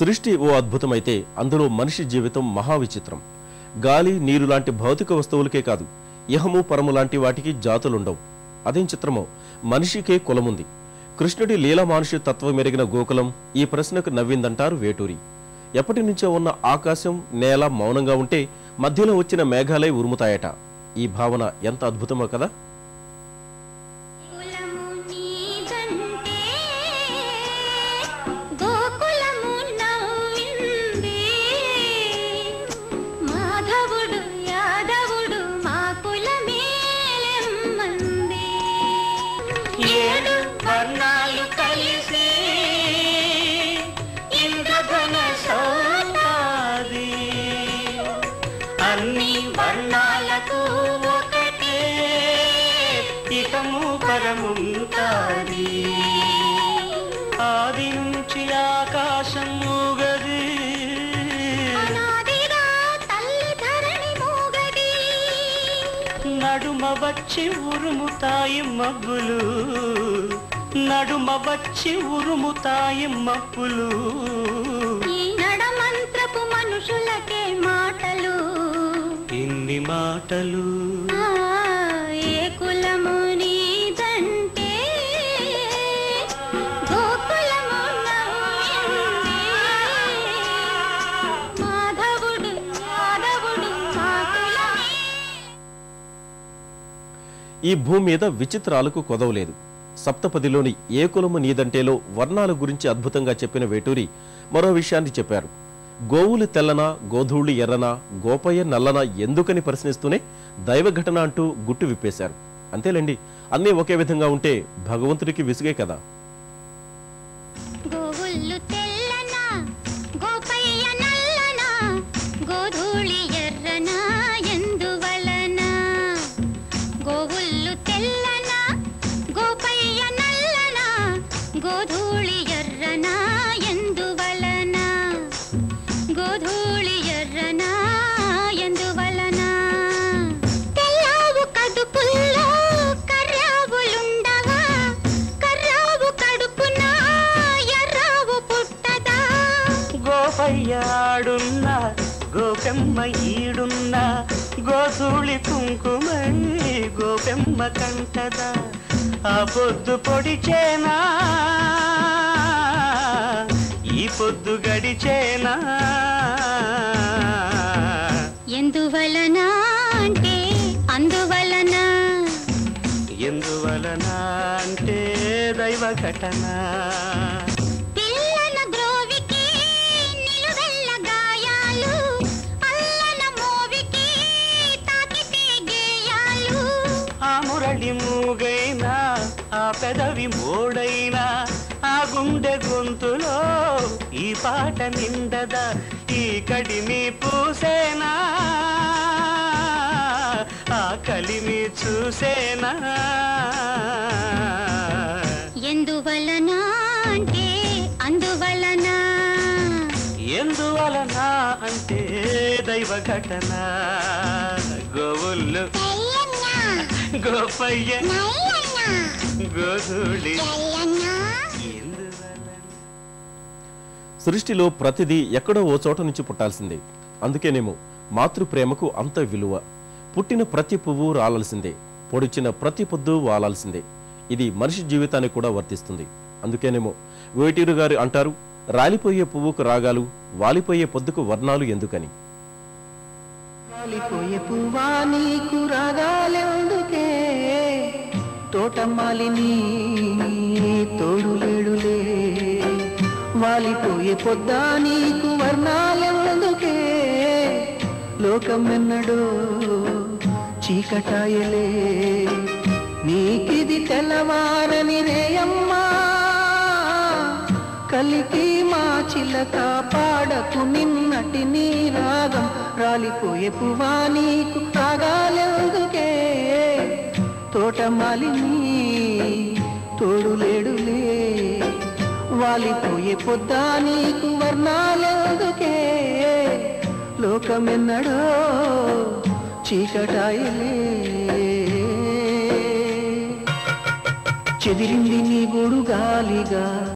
సృష్టి ఓ అద్భుతమైతే అందులో మనిషి జీవితం మహావిచిత్రం. గాలి నీరు లాంటి భౌతిక వస్తువులకే కాదు ఇహము పరము లాంటి వాటికి జాతులుండవు. అదేం చిత్రమో? మనిషికే కులముంది. కృష్ణుడి లీలా మానుషి తత్వం మెరిగిన గోకులం ఈ ప్రశ్నకు నవ్విందంటారు వేటూరి. ఎప్పటి నుంచో ఉన్న ఆకాశం నేల మౌనంగా ఉంటే మధ్యలో వచ్చిన మేఘాలై ఉరుముతాయట. ఈ భావన ఎంత అద్భుతమో కదా? వర్ణాలు కలిసి ఇంద్రధన సౌతాది. అన్ని వర్ణాలకు ఒకటే ఇకము పరముంటాది. ఆది నుంచి ఆకాశం మూగది. నడుమ వచ్చి ఉరుముతాయి మబ్బులు. నడుమ వచ్చి ఉరుముతాయి మబ్బులు. ఈ నడమంత్రపు మనుషులకే మాటలు. ఇన్ని మాటలు. ఏ కులము నీదంటే? గోకులము మాధవుడు ఈ భూమి మీద విచిత్రాలకు కొదవలేదు. సప్తపదిలోని ఏ కులము నీదంటేలో వర్ణాల గురించి అద్భుతంగా చెప్పిన వేటూరి మరో విషయాన్ని చెప్పారు. గోవులు తెల్లనా గోధూళి ఎర్రనా గోపయ్య నల్లనా ఎందుకని ప్రశ్నిస్తూనే దైవ ఘటన అంటూ గుట్టు విప్పేశారు. అంతేలేండి అన్నీ ఒకే విధంగా ఉంటే భగవంతుడికి విసుగే కదా. గోపయ్యాడున్నా గోపెమ్మ ఈడున్నా గోధూళి కుంకుమై గోపెమ్మ కంటదా ఆ పొద్దు పొడిచేనా? ఈ పొద్దు గడిచేనా? ఎందువలన అంటే అందువలన? ఎందువలన అంటే దైవ ఘటన? మురళి మూగైనా ఆ పెదవి మోడైనా ఆ గుండె గొంతులో ఈ పాట నిండదా? ఈ కడిమి పూసేనా? ఆ కలిమి చూసేనా? ఎందువలన అంటే అందువలన? ఎందువలన అంటే దైవ ఘటన? గోవుళ్ళు గోపయ్య. గోధుళి. సృష్టిలో ప్రతిదీ ఎక్కడో ఓ చోట నుంచి పుట్టాల్సిందే. అందుకేనేమో మాతృప్రేమకు అంత విలువ. పుట్టిన ప్రతి పువ్వు రాలాల్సిందే. పొడిచిన ప్రతి పొద్దు వాలాల్సిందే. ఇది మనిషి జీవితానికి కూడా వర్తిస్తుంది. అందుకేనేమో వేటూరు గారు అంటారు రాలిపోయే పువ్వుకు రాగాలు వాలిపోయే పొద్దుకు వర్ణాలు ఎందుకని? పాలిపోయే పువ్వా నీకు రాగాలెందుకే? తోటమాలిని తోడు లేడులే. వాలిపోయే పొద్దా నీకు వర్ణాలెందుకే? లోకమెన్నడో చీకటాయలే. నీకిది తెల్లవారని రేయమ్మా. కలికి మా చిలక పాడకు నిన్నటి నీ రాగం. రాలిపోయే పువ్వా నీకు? రాగాలెందుకే? తోటమాలిని తోడు తోడులేడులే వాలిపోయే పొద్దా నీకు? వర్ణాలెందుకే? లోకమెన్నడో చీకటాయలే. చెదిరింది నీ గూడు గాలిగా.